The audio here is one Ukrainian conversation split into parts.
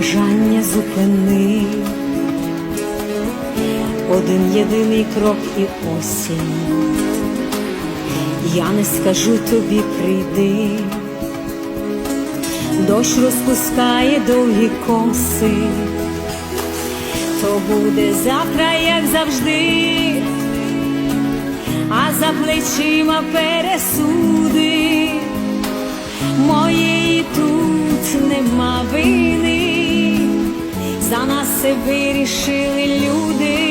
бажання зупини. Один єдиний крок і осінь. Я не скажу тобі прийди, дощ розпускає довгі коси, то буде завтра, як завжди, а за плечима пересуди, моєї тут нема вини, за нас все вирішили люди.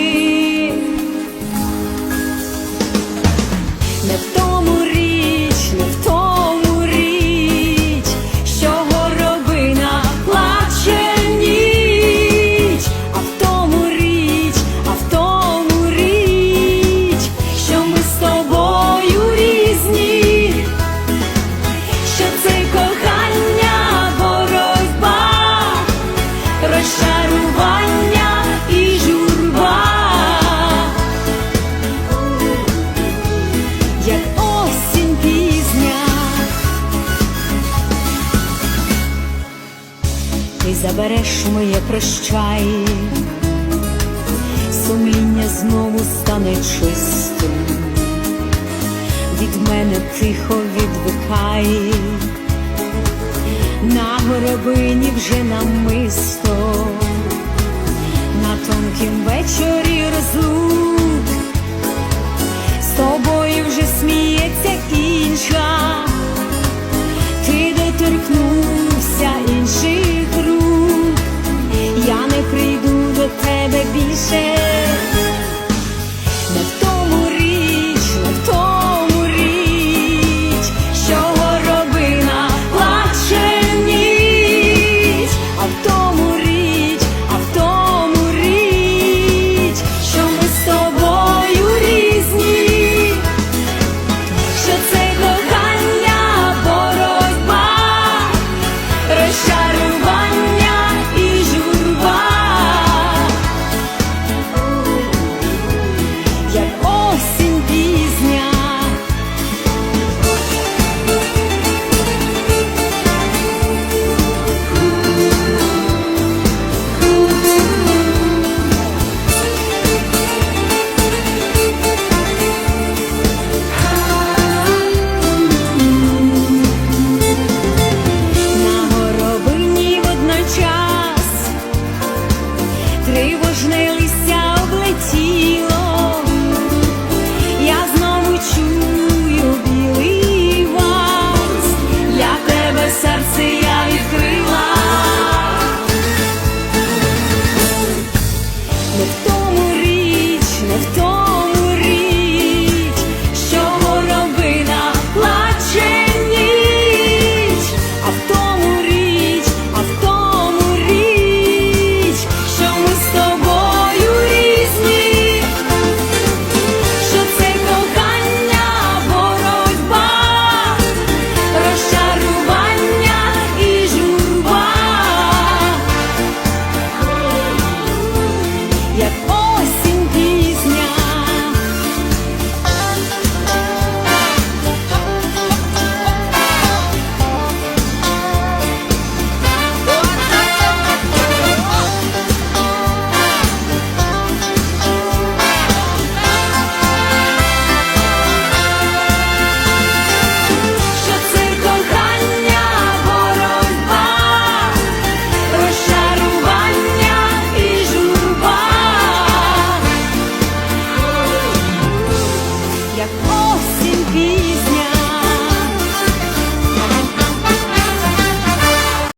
Як осінь пізня. Ти забереш моє прощай, сумління знову стане чистим, від мене тихо відвикай, на горобині вже намисто, на тонкім вечорі розлук say